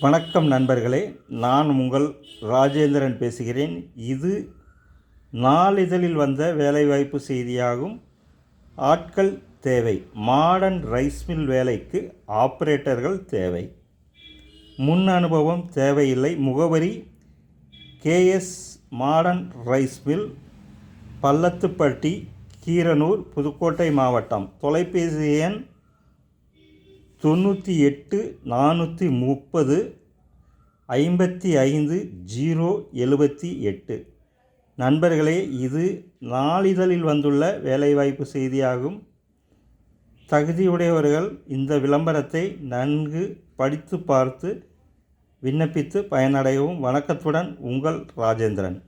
வணக்கம் நண்பர்களே நான் உங்கள் ராஜேந்திரன் பேசுகிறேன். இது நாளிதழில் வந்த வேலைவாய்ப்பு செய்தியாகும். ஆட்கள் தேவை. மாடர்ன் ரைஸ் மில் வேலைக்கு ஆப்ரேட்டர்கள் தேவை. முன் அனுபவம் தேவையில்லை. முகவரி KS modern rice mill Pallathupatti Keeranur Pudukkottai மாவட்டம். தொலைபேசி எண் தொண்ணூற்றி எட்டு நானூற்றி முப்பது ஐம்பத்தி ஐந்து ஜீரோ எழுபத்தி எட்டு. நண்பர்களே இது நாளிதழில் வந்துள்ள வேலைவாய்ப்பு செய்தியாகும். தகுதியுடையவர்கள் இந்த விளம்பரத்தை நன்கு படித்து பார்த்து விண்ணப்பித்து பயனடையவும். வணக்கத்துடன் உங்கள் ராஜேந்திரன்.